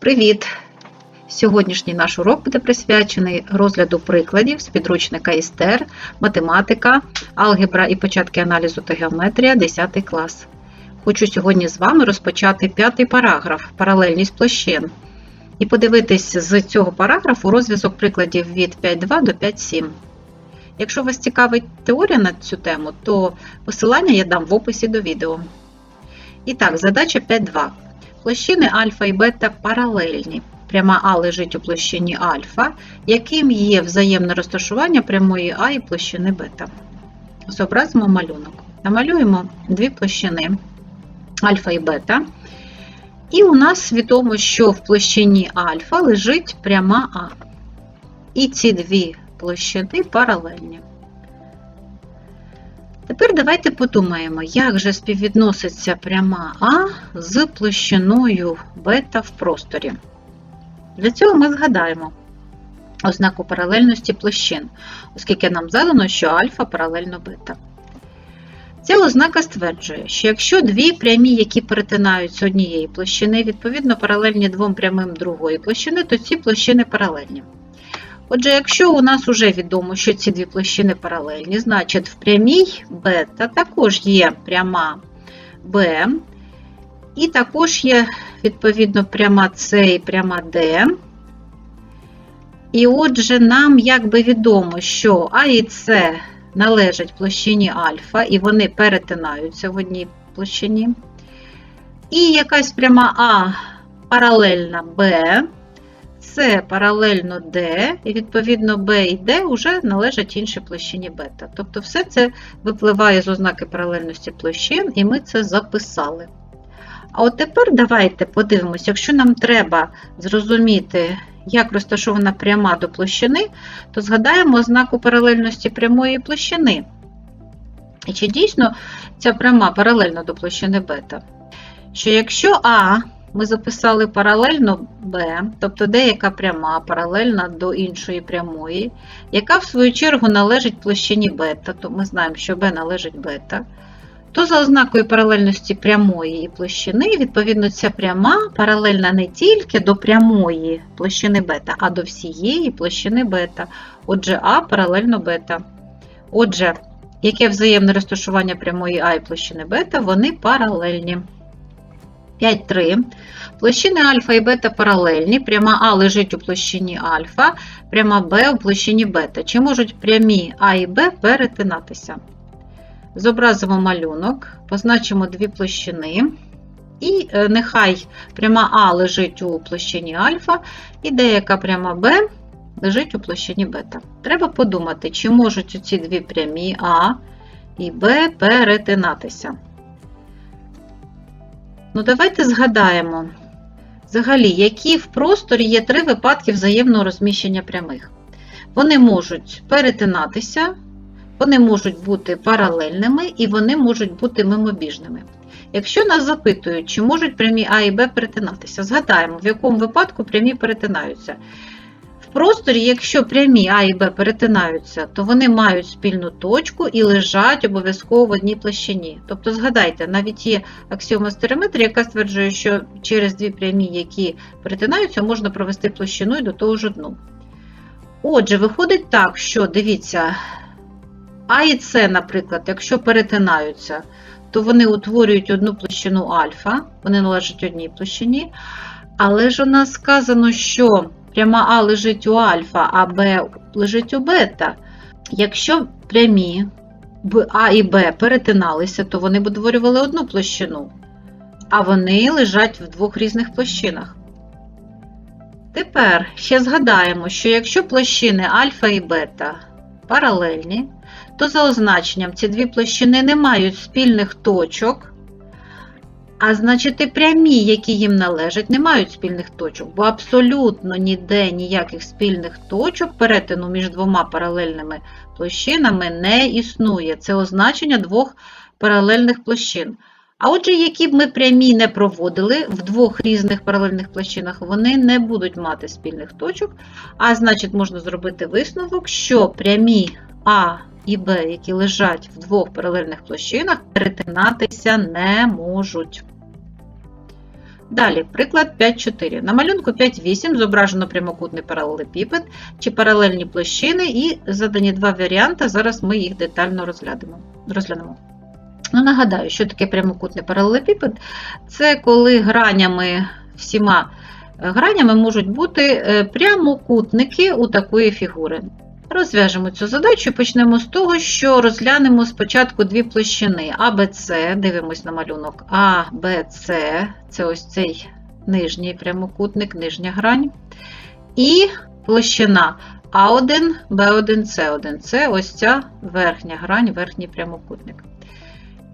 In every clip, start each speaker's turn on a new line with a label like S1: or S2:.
S1: Привіт! Сьогоднішній наш урок буде присвячений розгляду прикладів з підручника ІСТЕР, математика, алгебра і початки аналізу та геометрія 10 клас. Хочу сьогодні з вами розпочати п'ятий параграф паралельність площин і подивитись з цього параграфу розв'язок прикладів від 5.2 до 5.7. Якщо вас цікавить теорія на цю тему, то посилання я дам в описі до відео. І так, задача 5.2. Площини альфа і бета паралельні. Пряма А лежить у площині альфа, яким є взаємне розташування прямої А і площини бета. Зобразимо малюнок. Намалюємо дві площини альфа і бета. І у нас відомо, що в площині альфа лежить пряма А. І ці дві площини паралельні. Тепер давайте подумаємо, як же співвідноситься пряма А з площиною бета в просторі. Для цього ми згадаємо ознаку паралельності площин, оскільки нам задано, що альфа паралельно бета. Ця ознака стверджує, що якщо дві прямі, які перетинаються однієї площини, відповідно паралельні двом прямим другої площини, то ці площини паралельні. Отже, якщо у нас вже відомо, що ці дві площини паралельні, значить в прямій бета також є пряма Б, і також є, відповідно, пряма С і пряма Д. І отже, нам якби відомо, що А і С належать площині альфа, і вони перетинаються в одній площині. І якась пряма А паралельна Б. С паралельно D, і відповідно B і D вже належать іншій площині бета. Тобто все це випливає з ознаки паралельності площин, і ми це записали. А от тепер давайте подивимося, якщо нам треба зрозуміти, як розташована пряма до площини, то згадаємо ознаку паралельності прямої площини. І чи дійсно ця пряма паралельна до площини бета? Що якщо А ми записали паралельно B, тобто деяка пряма паралельна до іншої прямої, яка в свою чергу належить площині бета, то ми знаємо, що B належить бета, то за ознакою паралельності прямої і площини, відповідно, ця пряма паралельна не тільки до прямої площини бета, а до всієї площини бета. Отже, А паралельно бета. Отже, яке взаємне розташування прямої А і площини бета, вони паралельні. 5,3. Площини альфа і бета паралельні. Пряма А лежить у площині альфа, пряма Б у площині бета. Чи можуть прямі А і Б перетинатися? Зобразимо малюнок, позначимо дві площини. І нехай пряма А лежить у площині альфа, і деяка пряма Б лежить у площині бета. Треба подумати, чи можуть ці дві прямі А і Б перетинатися. Ну, давайте згадаємо, взагалі, які в просторі є три випадки взаємного розміщення прямих. Вони можуть перетинатися, вони можуть бути паралельними і вони можуть бути мимобіжними. Якщо нас запитують, чи можуть прямі А і Б перетинатися, згадаємо, в якому випадку прямі перетинаються. Просторі, якщо прямі А і Б перетинаються, то вони мають спільну точку і лежать обов'язково в одній площині. Тобто, згадайте, навіть є аксіома стереометрії, яка стверджує, що через дві прямі, які перетинаються, можна провести площину і до того ж одну. Отже, виходить так, що дивіться, А і С, наприклад, якщо перетинаються, то вони утворюють одну площину альфа, вони належать одній площині. Але ж у нас сказано, що пряма А лежить у альфа, а Б лежить у бета. Якщо прямі А і Б перетиналися, то вони б утворювали одну площину, а вони лежать в двох різних площинах. Тепер ще згадаємо, що якщо площини альфа і бета паралельні, то за означенням ці дві площини не мають спільних точок. А значить, і прямі, які їм належать, не мають спільних точок, бо абсолютно ніде ніяких спільних точок перетину між двома паралельними площинами не існує. Це означення двох паралельних площин. А отже, які б ми прямі не проводили в двох різних паралельних площинах, вони не будуть мати спільних точок. А значить, можна зробити висновок, що прямі А і Б, які лежать в двох паралельних площинах, перетинатися не можуть. Далі, приклад 5.4. На малюнку 5.8 зображено прямокутний паралелепіпед чи паралельні площини, і задані два варіанти. Зараз ми їх детально розглянемо. Ну, нагадаю, що таке прямокутний паралелепіпед? Це коли гранями, всіма гранями можуть бути е, прямокутники у такої фігури. Розв'яжемо цю задачу і почнемо з того, що розглянемо спочатку дві площини А, Б, С, дивимось на малюнок А, Б, С, це ось цей нижній прямокутник, нижня грань. І площина А1, Б1, С1. Це ось ця верхня грань, верхній прямокутник.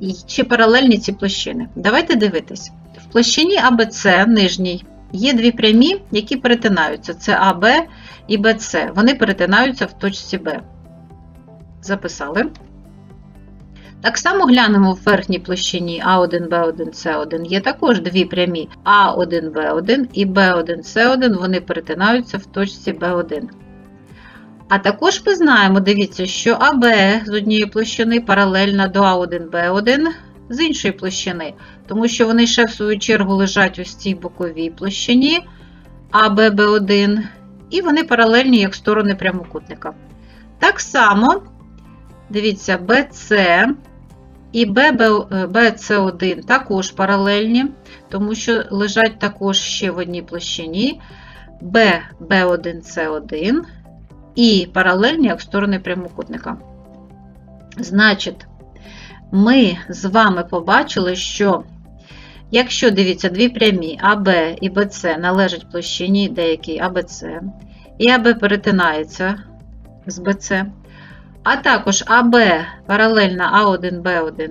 S1: І Чи паралельні ці площини? Давайте дивитись. В площині АБЦ, нижній, є дві прямі, які перетинаються. Це АБ і БЦ. Вони перетинаються в точці Б. Записали. Так само глянемо в верхній площині А1, Б1, С1. Є також дві прямі А1, Б1 і Б1, С1. Вони перетинаються в точці Б1. А також ми знаємо, дивіться, що АБ з однієї площини паралельна до А1, Б1 з іншої площини, тому що вони ще в свою чергу лежать ось цій боковій площині АБ, Б1, і вони паралельні як сторони прямокутника. Так само, дивіться, BC і BC1 також паралельні, тому що лежать також ще в одній площині B, B1, C1 і паралельні як сторони прямокутника. Значить, ми з вами побачили, що якщо дивіться, дві прямі АБ і БЦ належать площині деякій АБЦ, і АБ перетинається з БЦ, а також АБ паралельно А1, Б1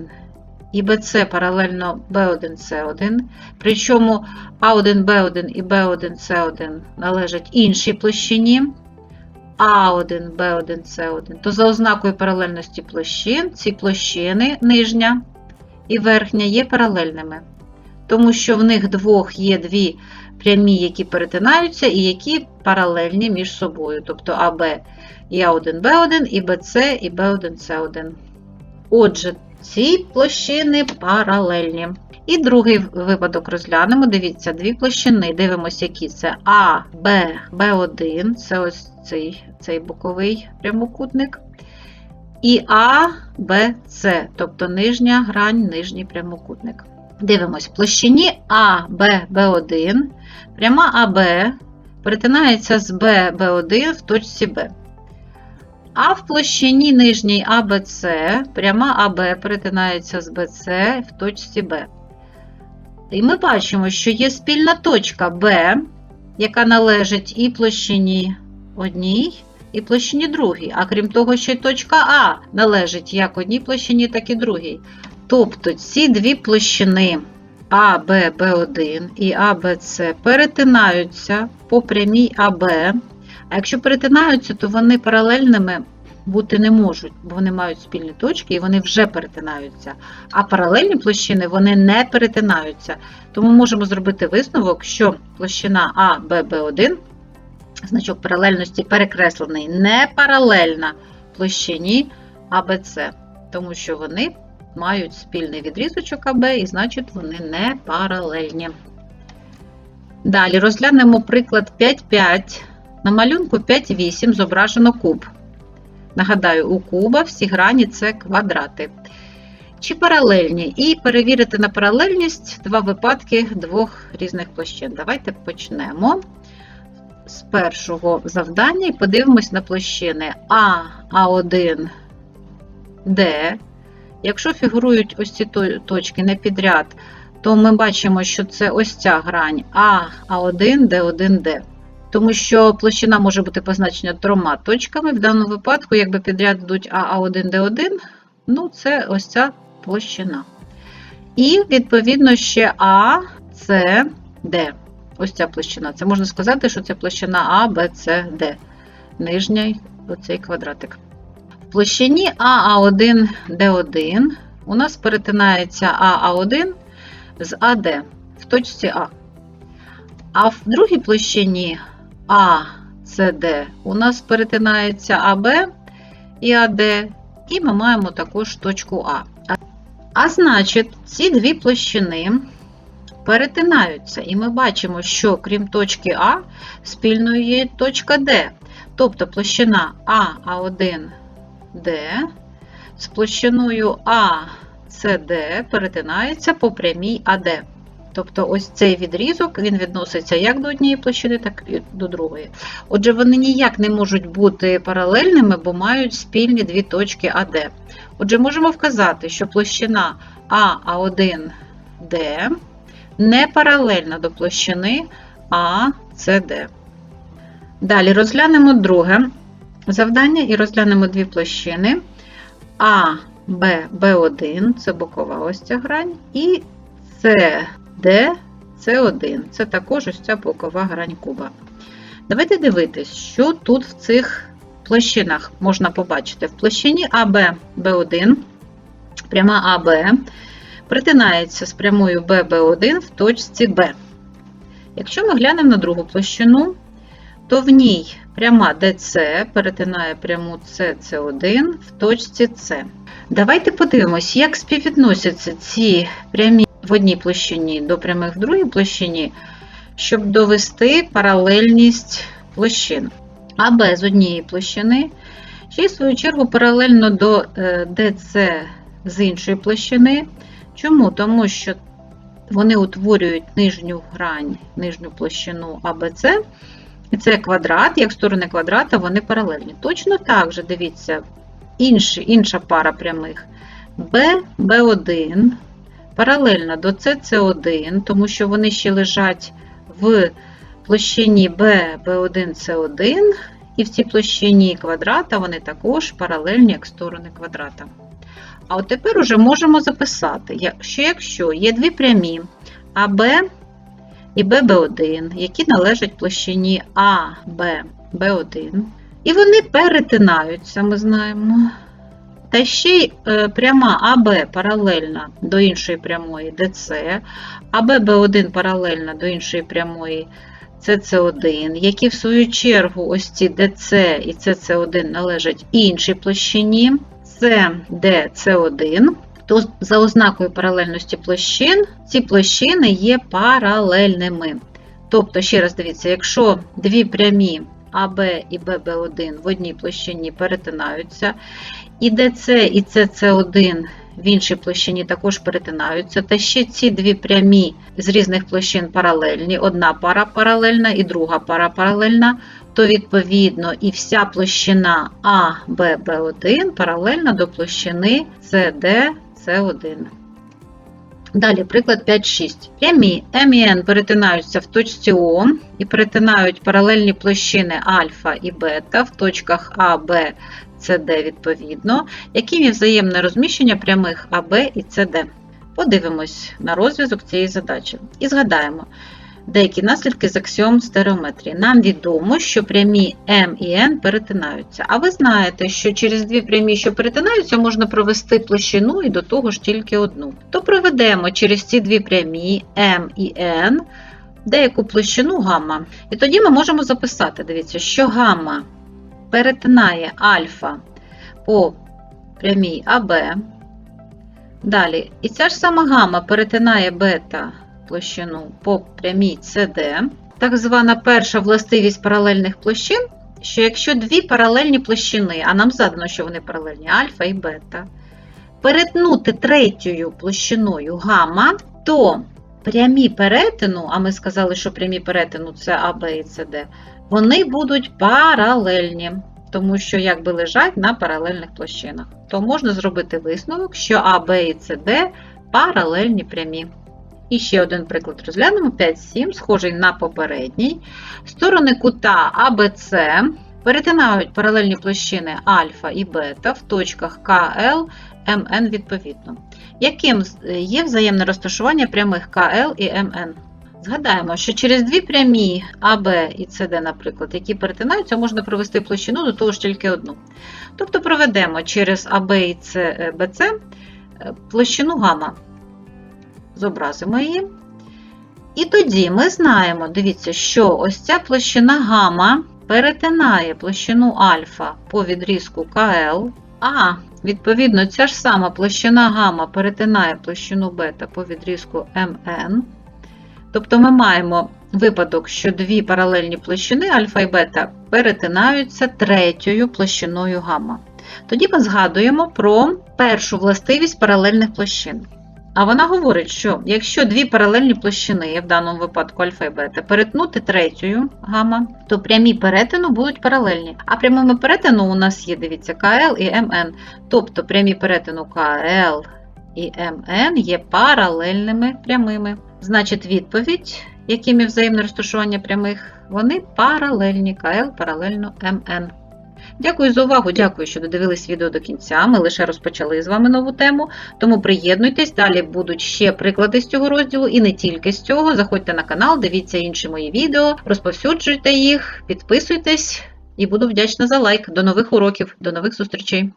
S1: і БЦ паралельно Б1, С1, причому А1, Б1 і Б1, С1 належать іншій площині. А1, Б1, С1, то за ознакою паралельності площин ці площини нижня і верхня є паралельними, тому що в них двох є дві прямі, які перетинаються, і які паралельні між собою, тобто АБ і А1, Б1, і БЦ і Б1, С1. Отже, ці площини паралельні. І другий випадок розглянемо. Дивіться, дві площини. Дивимося, які це А, Б, Б1, це ось цей, цей боковий прямокутник. І А, Б, С, тобто нижня грань, нижній прямокутник. Дивимось, в площині А, Б, Б1, пряма АБ перетинається з Б, Б1 в точці Б. А в площині нижній АБЦ пряма АБ перетинається з БЦ в точці Б. І ми бачимо, що є спільна точка Б, яка належить і площині одній, і площині другій. А крім того, ще й точка А належить як одній площині, так і другій. Тобто ці дві площини А, Б, Б1 і АБЦ перетинаються по прямій АБ. А якщо перетинаються, то вони паралельними бути не можуть, бо вони мають спільні точки і вони вже перетинаються. А паралельні площини вони не перетинаються. Тому можемо зробити висновок, що площина А, Б, Б1, значок паралельності перекреслений, не паралельна площині АБЦ, тому що вони мають спільний відрізочок АБ, і значить вони не паралельні. Далі розглянемо приклад 5,5. На малюнку 5,8 зображено куб. Нагадаю, у куба всі грані це квадрати. Чи паралельні? І перевірити на паралельність два випадки двох різних площин. Давайте почнемо з першого завдання і подивимось на площини А, А1, Д. Якщо фігурують ось ці точки не підряд, то ми бачимо, що це ось ця грань А, А1, Д1, Д. Тому що площина може бути позначена трьома точками. В даному випадку, якби підряд йдуть А1, Д1, ну це ось ця площина. І, відповідно, ще А, С, Д. Ось ця площина. Це можна сказати, що це площина А, Б, С, Д. Нижній оцей квадратик. Площині А, А1, Д1 у нас перетинається А, А1 з АД в точці А. А в другій площині а, С, Д у нас перетинається АБ і АД, і ми маємо також точку А. А значить, ці дві площини перетинаються. І ми бачимо, що крім точки А, спільною є точка Д. Тобто площина А1Д з площиною АЦД перетинається по прямій АД. Тобто ось цей відрізок він відноситься як до однієї площини, так і до другої. Отже, вони ніяк не можуть бути паралельними, бо мають спільні дві точки АД. Отже, можемо вказати, що площина А1Д не паралельна до площини АЦД. Далі розглянемо друге завдання і розглянемо дві площини А, Б, Б1 це бокова ось ця грань, і С, Д, С1 це також ось ця бокова грань куба. Давайте дивитись, що тут в цих площинах можна побачити. В площині АБ Б1, пряма АБ притинається з прямою ББ1 в точці Б. Якщо ми глянемо на другу площину, то в ній пряма ДЦ перетинає пряму СС1 в точці С. Давайте подивимось, як співвідносяться ці прямі в одній площині до прямих в другій площині, щоб довести паралельність площин. АБ з однієї площини, ще в свою чергу паралельно до ДЦ з іншої площини. Чому? Тому що вони утворюють нижню грань, нижню площину АБЦ, це квадрат, як сторони квадрата, вони паралельні. Точно так же, дивіться, інші, інша пара прямих Б, Б1 паралельна до СС1, тому що вони ще лежать в площині Б, Б1, С1, і в цій площині квадрата вони також паралельні як сторони квадрата. А от тепер уже можемо записати, що якщо є дві прямі АБ і ББ1, які належать площині АБ, Б1, і вони перетинаються, ми знаємо. Та ще й пряма АБ паралельна до іншої прямої ДЦ, АБ Б1 паралельна до іншої прямої СС1, які в свою чергу ось ці ДЦ і СС1 належать іншій площині. СДС1, то за ознакою паралельності площин ці площини є паралельними. Тобто, ще раз дивіться, якщо дві прямі АБ і ББ1 в одній площині перетинаються, і ДЦ і СС1 в іншій площині також перетинаються, та ще ці дві прямі з різних площин паралельні, одна пара паралельна і друга пара паралельна, то відповідно і вся площина А, Б, Б1 паралельна до площини СД, С1. Далі, приклад 5-6. Прямі М і Н перетинаються в точці О і перетинають паралельні площини альфа і бета в точках А, Б, С, Д відповідно, яким є взаємне розміщення прямих АБ і СД. Подивимось на розв'язок цієї задачі і згадаємо деякі наслідки з аксіом стереометрії. Нам відомо, що прямі М і Н перетинаються. А ви знаєте, що через дві прямі, що перетинаються, можна провести площину і до того ж тільки одну. То проведемо через ці дві прямі М і Н деяку площину гамма. І тоді ми можемо записати, дивіться, що гамма перетинає альфа по прямій АБ. Далі, і ця ж сама гамма перетинає бета площину по прямій CD. Так звана перша властивість паралельних площин, що якщо дві паралельні площини, а нам задано, що вони паралельні альфа і бета, перетнути третьою площиною гамма, то прямі перетину, а ми сказали, що прямі перетину це АБ і СД, вони будуть паралельні, тому що якби лежать на паралельних площинах. То можна зробити висновок, що АБ і СД паралельні прямі. І ще один приклад розглянемо 5-7, схожий на попередній. Сторони кута АБЦ перетинають паралельні площини альфа і бета в точках КЛ, МН відповідно. Яким є взаємне розташування прямих КЛ і МН? Згадаємо, що через дві прямі АБ і СД, наприклад, які перетинаються, можна провести площину до того ж тільки одну. Тобто проведемо через АБ і БЦ площину гамма зобразимо її. І тоді ми знаємо, дивіться, що ось ця площина гамма перетинає площину альфа по відрізку КЛ, а відповідно ця ж сама площина гамма перетинає площину бета по відрізку МН. Тобто ми маємо випадок, що дві паралельні площини альфа і бета перетинаються третьою площиною гамма. Тоді ми згадуємо про першу властивість паралельних площин. А вона говорить, що якщо дві паралельні площини, в даному випадку альфа і бета, перетнути третьою гамма, то прямі перетину будуть паралельні. А прямими перетину у нас є, дивіться, КЛ і МН. Тобто прямі перетину КЛ і МН є паралельними прямими. Значить, відповідь, якими взаємне розташування прямих, вони паралельні КЛ паралельно МН. Дякую за увагу, дякую, що додивились відео до кінця. Ми лише розпочали з вами нову тему, тому приєднуйтесь, далі будуть ще приклади з цього розділу і не тільки з цього. Заходьте на канал, дивіться інші мої відео, розповсюджуйте їх, підписуйтесь і буду вдячна за лайк. До нових уроків, до нових зустрічей!